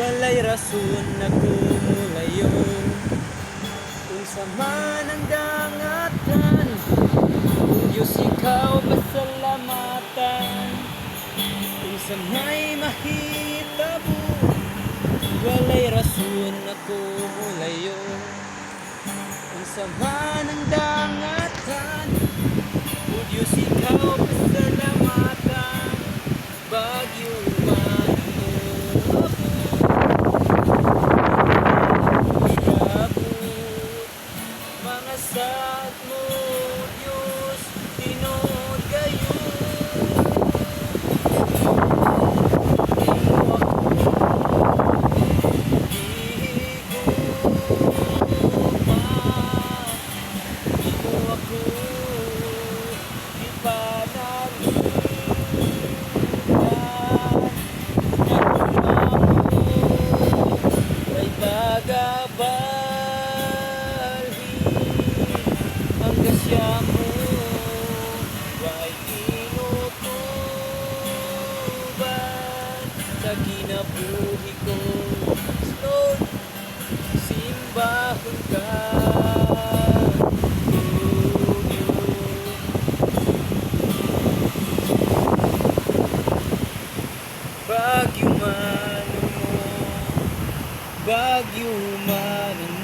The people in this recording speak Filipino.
Walay rason na kumulayo. Kung sama ng dangatan Diyos ikaw pasalamatan Kung sa may mahitabo Walay rason na kumulayo. Kung sama ng dangatan O Diyos ikaw pasalamatan Bagyo man Ikabot mga sad mo Diyos Tinood gasya mo Wa'y inutuban Sa kinabuhi ko ka Bagyo man Bagyo man